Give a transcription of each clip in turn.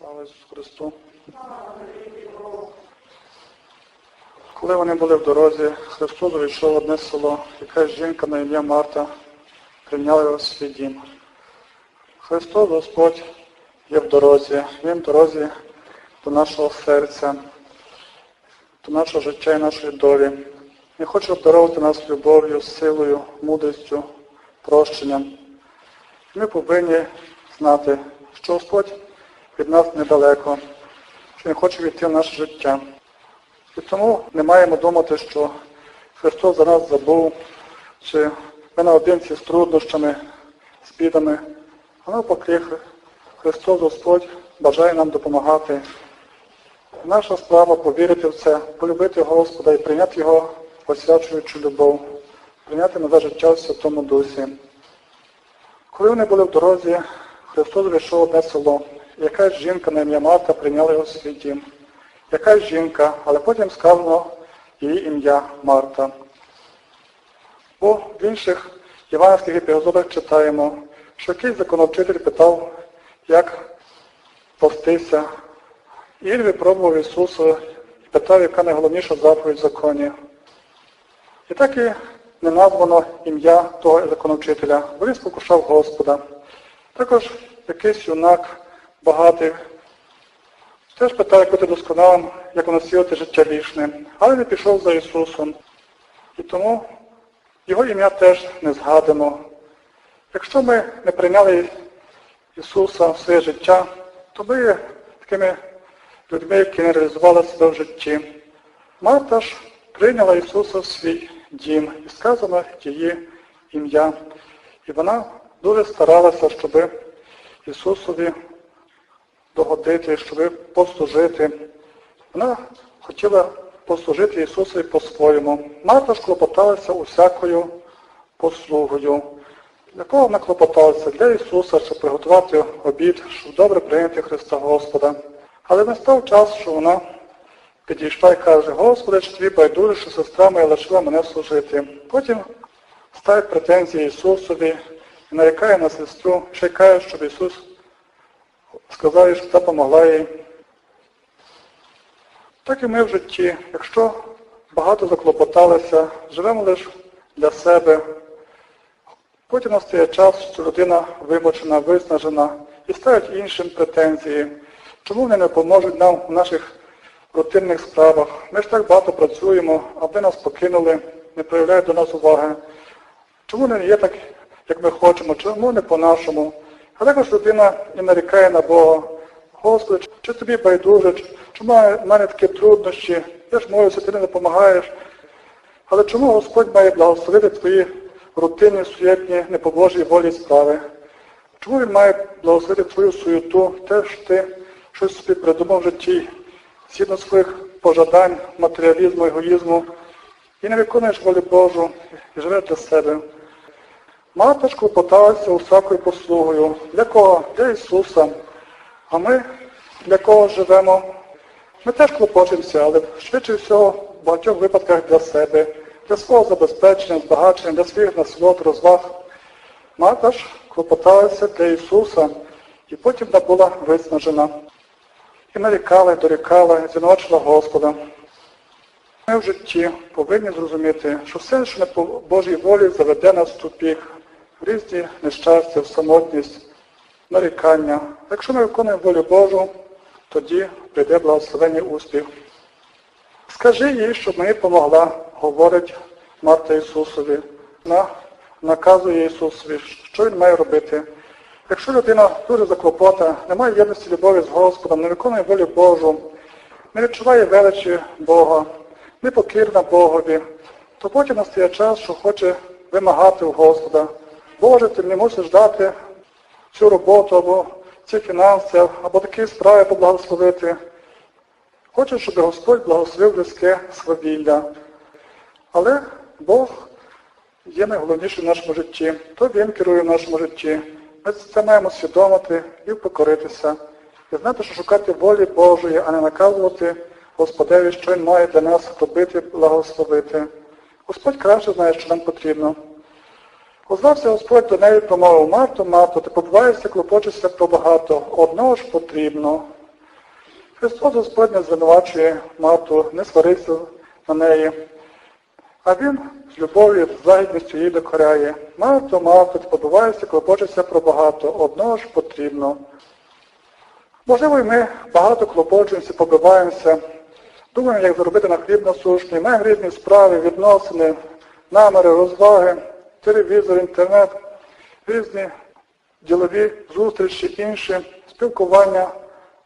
Слава Ісусу Христу. Коли вони були в дорозі, Христос увійшов в одне село. Якась жінка на ім'я Марта прийняла його в свій дім. Христос Господь є в дорозі. Він в дорозі до нашого серця, до нашого життя і нашої долі. Він хоче обдаровувати нас любов'ю, силою, мудрістю, прощенням. Ми повинні знати, що Господь від нас недалеко, що Він хоче війти в наше життя. І тому не маємо думати, що Христос за нас забув, чи ми наодинці з труднощами, з бідами. А навпаки, Христос Господь бажає нам допомагати. Наша справа повірити в це, полюбити Господа і прийняти Його посвячуючу любов, прийняти нове життя в Святому Дусі. Коли вони були в дорозі, Христос вийшов одне село. Якась жінка на ім'я Марта прийняла його в свій дім. Якась жінка, але потім сказано її ім'я Марта. Бо в інших іванських епізодах читаємо, що якийсь законовчитель питав, як постися. І випробував Ісуса і питав, яка найголовніша заповідь в законі. І так і не названо ім'я того законовчителя, бо він спокушав Господа. Також якийсь юнак багатий теж питав, як бути досконалим, як насілити життя вічне, але не пішов за Ісусом. І тому його ім'я теж не згадано. Якщо ми не прийняли Ісуса в своє життя, то ми є такими людьми, які не реалізували себе в житті. Марта ж прийняла Ісуса в свій дім і сказано її ім'я. І вона дуже старалася, щоб Ісусові догодити, щоб послужити. Вона хотіла послужити Ісусові по-своєму. Марта ж клопоталася усякою послугою. Для кого вона клопоталася? Для Ісуса, щоб приготувати обід, щоб добре прийняти Христа Господа. Але настав час, що вона підійшла і каже, Господи, чи тобі байдуже, що сестра моя лишила мене служити. Потім ставить претензії Ісусові і нарікає на сестру, ще каже, щоб Ісус сказав, що та помогла їй. Так і ми в житті, якщо багато заклопоталися, живемо лише для себе, потім настає час, що людина вимучена, виснажена і ставить іншим претензії. Чому вони не поможуть нам в наших рутинних справах? Ми ж так багато працюємо, а вони нас покинули, не проявляють до нас уваги. Чому не є так, як ми хочемо, чому не по-нашому? А також людина і нарікає на Бога. Господи, чи тобі байдуже, чому в мене такі труднощі, я ж молюся, ти не допомагаєш. Але чому Господь має благословити твої рутинні, суєтні, непобожі волі справи? Чому Він має благословити твою суєту, те, що ти щось собі придумав в житті, згідно своїх пожадань, матеріалізму, егоїзму, і не виконуєш волю Божу і живеш для себе? Марта ж клопоталася усякою послугою. Для кого? Для Ісуса. А ми для кого живемо? Ми теж клопочемося, але швидше всього в багатьох випадках для себе, для свого забезпечення, збагачення, для своїх насолод, розваг. Марта ж клопоталася для Ісуса і потім вона була виснажена. І нарікала, і дорікала, і звинувачила Господа. Ми в житті повинні зрозуміти, що все, що не по Божій волі, заведе нас в тупік, різні нещастя, самотність, нарікання. Якщо ми виконуємо волю Божу, тоді прийде благословенний успіх. Скажи їй, щоб мені допомогла, говорить Марта Ісусові. Вона наказує Ісусові, що Він має робити. Якщо людина дуже заклопота, не має єдності любові з Господом, не виконує волю Божу, не відчуває величі Бога, не покірна Богові, то потім настає час, що хоче вимагати у Господа. Боже, ти мені мусиш дати цю роботу, або ці фінанси, або такі справи поблагословити. Хочу, щоб Господь благословив людське свавілля. Але Бог є найголовнішим в нашому житті. То Він керує в нашому житті. Ми це маємо свідомити і покоритися. І знати, що шукати волі Божої, а не наказувати Господеві, що Він має для нас робити, благословити. Господь краще знає, що нам потрібно. Озвався Господь до неї промовив, Марто, Марто, ти побуваєшся, клопочешся про багато. Одного ж потрібно. Христос Господь не звинувачує Марту, не сварився на неї, а Він з любов'ю, з лагідністю її докоряє. Марто, Марто, ти побиваєшся, клопочешся про багато, одного ж потрібно. Можливо, і ми багато клопочуємося, побиваємося, думаємо, як заробити на хліб насущний, маємо різні справи, відносини, наміри, розваги, телевізор, інтернет, різні ділові зустрічі, інші, спілкування,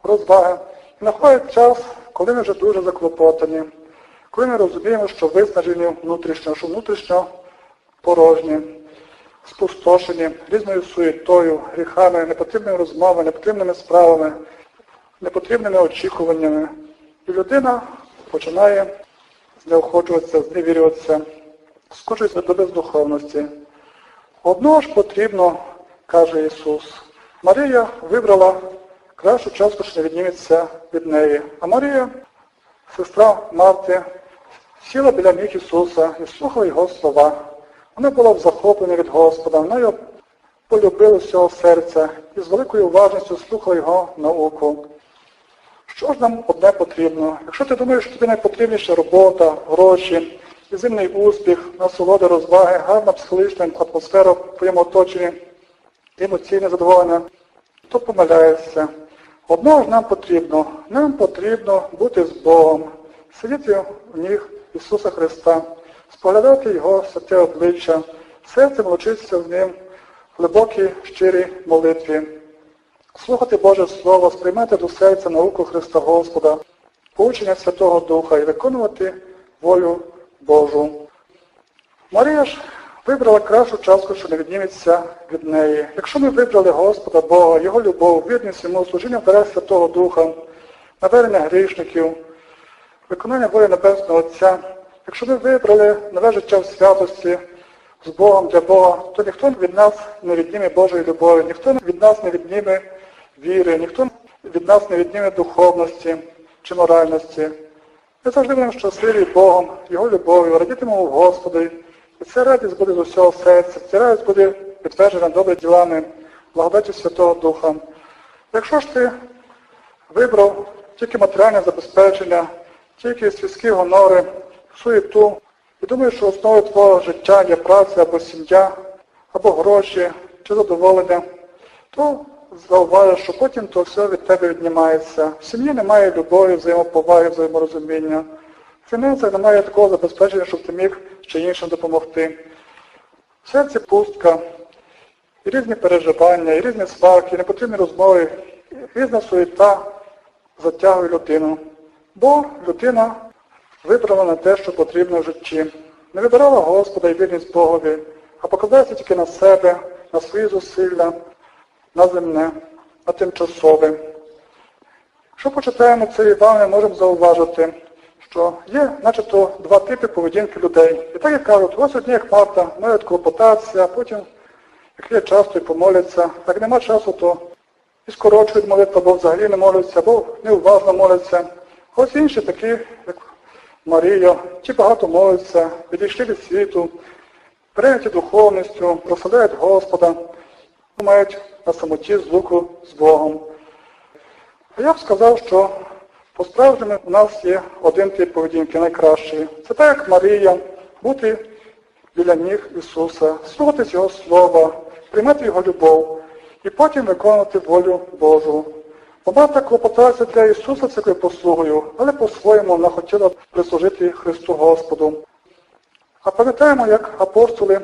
розваги. І находить час, коли ми вже дуже заклопотані, коли ми розуміємо, що виснажені внутрішньо, що внутрішньо порожні, спустошені різною суєтою, гріхами, непотрібними розмовами, непотрібними справами, непотрібними очікуваннями. І людина починає знеохочуватися, зневірюватися, скочується до бездуховності. Одного ж потрібно, каже Ісус. Марія вибрала кращу частку, що не відніметься від неї. А Марія, сестра Марти, сіла біля ніг Ісуса і слухала Його слова. Вона була в захопленні від Господа, вона його полюбила з всього серця і з великою уважністю слухала Його науку. Що ж нам одне потрібно? Якщо ти думаєш, що тобі найпотрібніша робота, гроші, фізичний успіх, насолода, розваги, гарна психологічна атмосфера в твоєму оточенні, емоційне задоволення, то помиляєшся. Одного ж нам потрібно. Нам потрібно бути з Богом, сидіти в ніг Ісуса Христа, споглядати Його святе обличчя, серцем лучитися з Ним в глибокій щирій молитві слухати Боже Слово, сприймати до серця науку Христа Господа, поучення Святого Духа і виконувати волю Божу. Марія ж вибрала кращу частку, що не відніметься від неї. Якщо ми вибрали Господа Бога, Його любов, вірність йому, служіння в дарах Святого Духа, навернення грішників, виконання волі Небесного Отця, якщо ми вибрали нове життя в святості, з Богом для Бога, то ніхто від нас не відніме Божої любові, ніхто від нас не відніме віри, ніхто від нас не відніме духовності чи моральності. Ми завжди будемо щасливі Богом, Його любов'ю, радітимемо в Господи. І ця радість буде з усього серця, ця радість буде підтверджена добрими ділами, благодаті Святого Духа. Якщо ж ти вибрав тільки матеріальне забезпечення, тільки світські гонори, суєту, і думаєш, що основою твого життя є праця або сім'я, або гроші, чи задоволення, то зауважиш, що потім то все від тебе віднімається. В сім'ї немає любові, взаємоповаги, взаєморозуміння. В фінансах немає такого забезпечення, щоб ти міг ще іншим допомогти. В серці пустка, і різні переживання, і різні сварки, і непотрібні розмови, і різна суєта затягує людину. Бо людина вибрала на те, що потрібно в житті. Не вибирала Господа і вірність Богові, а покладається тільки на себе, на свої зусилля, на земне, на тимчасове. Якщо почитаємо це Іван, можемо зауважити, що є начебто два типи поведінки людей. І так як кажуть, ось одні, як Марта, мають клопотатися, а потім, як є часто і помоляться, як нема часу, то і скорочують молитву, або взагалі не моляться, або неуважно моляться. Ось інші такі, як Марія, ті багато моляться, відійшли від світу, прийняті духовністю, прославляють Господа, мають на самоті звуку з Богом. А я б сказав, що по-справжньому у нас є один тип поведінки найкращий. Це так, як Марія, бути біля ніг Ісуса, слухатись Його Слова, приймати Його любов і потім виконувати волю Божу. Бо Марта клопоталася для Ісуса церкви послугою, але по-своєму вона хотіла прислужити Христу Господу. А пам'ятаємо, як апостоли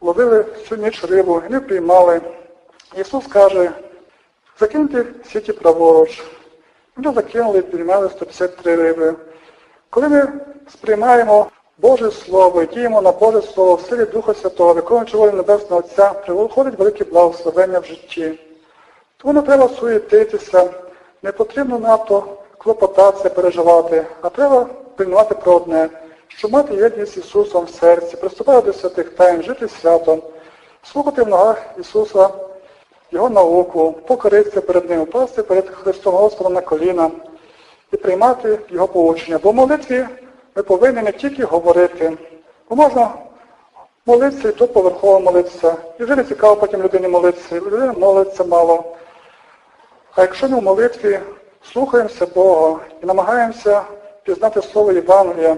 ловили всю ніч рибу і не приймали. Ісус каже, закиньте сіті праворуч. Вони закинули і приймали 153 риби. Коли ми сприймаємо Боже Слово діємо на Боже Слово в силі Духа Святого, виконуючи волю Небесного Отця, приходить велике благословення в житті. Тому не треба суєтитися, не потрібно надто клопотатися, переживати, а треба пильнувати про одне, щоб мати єдність з Ісусом в серці, приступати до святих тайн, жити святом, слухати в ногах Ісуса Його науку, покоритися перед Ним, впасти перед Христом Господом на коліна і приймати Його поучення. Бо в молитві ми повинні не тільки говорити, бо можна молитися і тут поверхово молитися. І вже не цікаво потім людині молитися, людина молиться мало. А якщо ми в молитві слухаємося Бога і намагаємося пізнати Слово Євангелія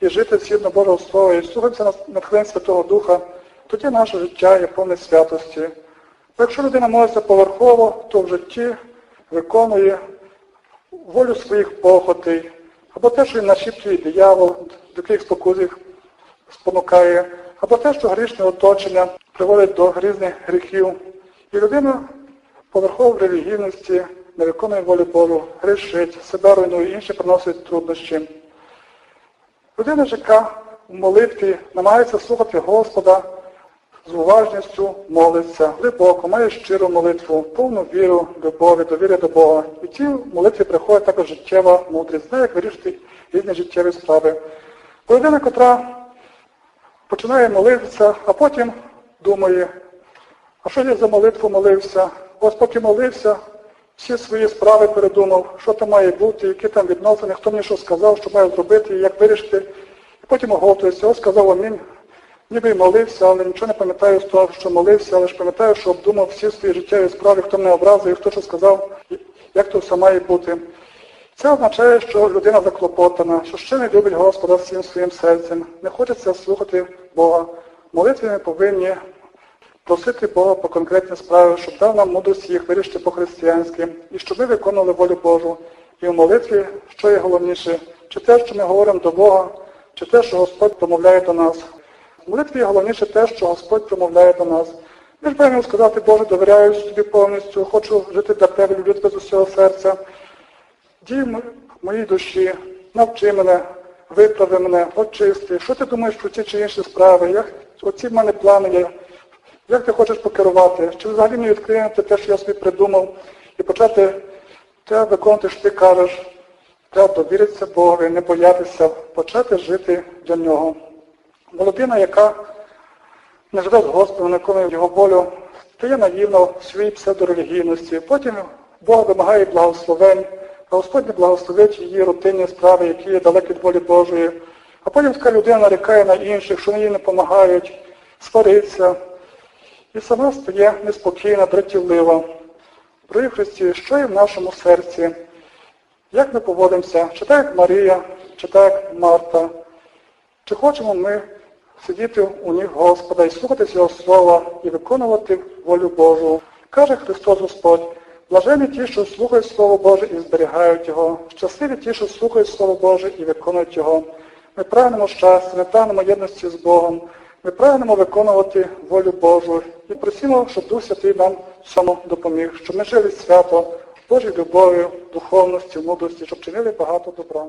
і жити згідно Божого Слова, і слухаємося на натхнення Святого Духа, тоді наше життя є повне святості. Якщо людина молиться поверхово, то в житті виконує волю своїх похотей, або те, що їм нашіптує диявол, до яких спокусів спонукає, або те, що грішне оточення приводить до різних гріхів. І людина поверхово в релігійності не виконує волю Божу, грішить, себе руйнує, інші приносить труднощі. Людина яка в молитві намагається слухати Господа, з уважністю молиться, глибоко, має щиру молитву, повну віру, любові, довір'я до Бога. І в цій молитві приходить також життєва мудрість, знає, як вирішити різні життєві справи. Бо людина, котра починає молитися, а потім думає, а що я за молитву молився? Ось поки молився, всі свої справи передумав, що там має бути, які там відносини, хто мені що сказав, що маю зробити, як вирішити. І потім оговтується, ось сказав амінь. Ніби молився, але нічого не пам'ятаю з того, що молився, але ж пам'ятаю, що обдумав всі свої життєві справи, хто мене образив, хто що сказав, як то все має бути. Це означає, що людина заклопотана, що ще не любить Господа всім своїм серцем, не хочеться слухати Бога. Молитві ми повинні просити Бога по конкретні справи, щоб дав нам мудрість їх вирішити по-християнськи, і щоб ми виконували волю Божу. І в молитві, що є головніше, чи те, що ми говоримо до Бога, чи те, що Господь промовляє до нас. В молитві головніше те, що Господь промовляє до нас. Ми ж маємо сказати, Боже, довіряюсь тобі повністю, хочу жити для тебе, люблю тебе з усього серця. Дій моїй душі, навчи мене, виправи мене, очисти. Що ти думаєш про ті чи інші справи? Як, оці в мене плани є. Як ти хочеш покерувати? Чи взагалі не відкрити те, що я собі придумав, і почати те виконувати, що ти кажеш, треба довіритися Богові, не боятися, почати жити для нього. Бо людина, яка не живе з Господом, не виконує його волю, стає наївно в своїй псевдорелігійності. Потім Бог вимагає благословень, а Господь не благословить її рутинні справи, які є далекі від волі Божої. А потім така людина нарікає на інших, що їй не допомагають, свариться. І сама стає неспокійна, дратівлива. Дорогі Христі, що є в нашому серці? Як ми поводимося? Чи так, як Марія, чи так, як Марта? Чи хочемо ми сидіти у ніг Господа і слухатися Його Слова і виконувати волю Божу? Каже Христос Господь, блажені ті, що слухають Слово Боже і зберігають Його, щасливі ті, що слухають Слово Боже і виконують Його. Ми прагнемо щастя, ми прагнемо єдності з Богом, ми прагнемо виконувати волю Божу і просимо, щоб Дух Святий нам цьому допоміг, щоб ми жили свято Божій любові, духовності, мудрості, щоб чинили багато добра.